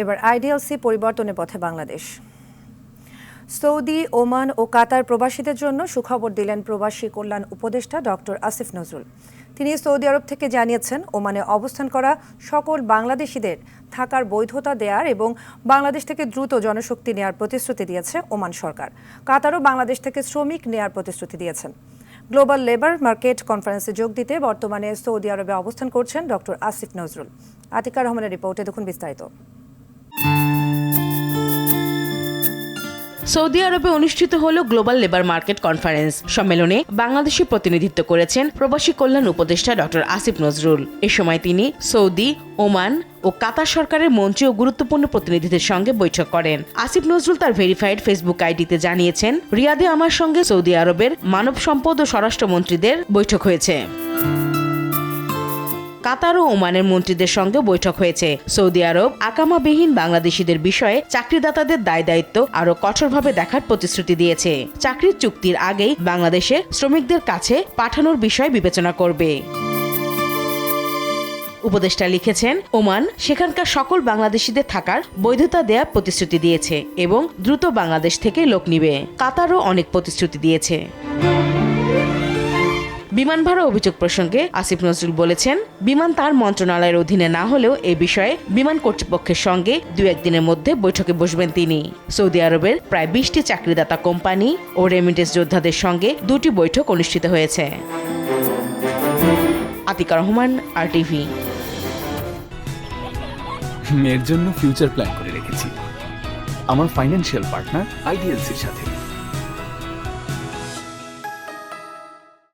এবার আইডিএলসি পরিবর্তনের পথে বাংলাদেশ। সৌদি, ওমান ও কাতার প্রবাসীদের জন্য সুখবর দিলেন প্রবাসী কল্যাণ উপদেষ্টা ডক্টর আসিফ নজরুল। তিনি সৌদি আরব থেকে জানিয়েছেন, ওমানে অবস্থান করা সকল বাংলাদেশিদের থাকার বৈধতা দেওয়ার এবং বাংলাদেশ থেকে দ্রুত জনশক্তি নেওয়ার প্রতিশ্রুতি দিয়েছে ওমান সরকার। কাতারও বাংলাদেশ থেকে শ্রমিক নেওয়ার প্রতিশ্রুতি দিয়েছেন। গ্লোবাল লেবার মার্কেট কনফারেন্সে যোগ দিতে বর্তমানে সৌদি আরবে অবস্থান করছেন ডক্টর আসিফ নজরুল। আতিকার রহমানের রিপোর্টে দেখুন বিস্তারিত। সৌদি আরবে অনুষ্ঠিত হল গ্লোবাল লেবার মার্কেট কনফারেন্স সম্মেলনে বাংলাদেশি প্রতিনিধিত্ব করেছেন প্রবাসী কল্যাণ উপদেষ্টা ডক্টর আসিফ নজরুল। এ সময় তিনি সৌদি, ওমান ও কাতার সরকারের মন্ত্রী ও গুরুত্বপূর্ণ প্রতিনিধিদের সঙ্গে বৈঠক করেন। আসিফ নজরুল তার ভেরিফাইড ফেসবুক আইডিতে জানিয়েছেন, রিয়াদে আমার সঙ্গে সৌদি আরবের মানব সম্পদ ও স্বরাষ্ট্রমন্ত্রীদের বৈঠক হয়েছে। কাতার ও ওমানের মন্ত্রীদের সঙ্গে বৈঠক হয়েছে। সৌদি আরব আকামাবিহীন বাংলাদেশিদের বিষয়ে চাকরিদাতাদের দায় দায়িত্ব আরও কঠোরভাবে দেখার প্রতিশ্রুতি দিয়েছে। চাকরির চুক্তির আগেই বাংলাদেশে শ্রমিকদের কাছে পাঠানোর বিষয় বিবেচনা করবে। উপদেষ্টা লিখেছেন, ওমান সেখানকার সকল বাংলাদেশিদের থাকার বৈধতা দেওয়ার প্রতিশ্রুতি দিয়েছে এবং দ্রুত বাংলাদেশ থেকে লোক নিবে। কাতারও অনেক প্রতিশ্রুতি দিয়েছে। বিমান ভাড়া অভিযোগ প্রসঙ্গে আসিফ নজরুল বলেছেন, বিমান তার মন্ত্রণালয়ের অধীনে না হলেও এ বিষয়ে বিমান কর্তৃপক্ষের সঙ্গে দু একদিনের মধ্যে বৈঠকে বসবেন তিনি। সৌদি আরবের প্রায় বিশটি চাকরিদাতা কোম্পানি ও রেমিটেন্স যোদ্ধাদের সঙ্গে দুটি বৈঠক অনুষ্ঠিত হয়েছে। আতিকা রহমান আর টিভি মেয়ের জন্য ফিউচার প্ল্যান করে রেখেছি। আমার ফাইন্যান্সিয়াল পার্টনার আইডিএলসির সাথে।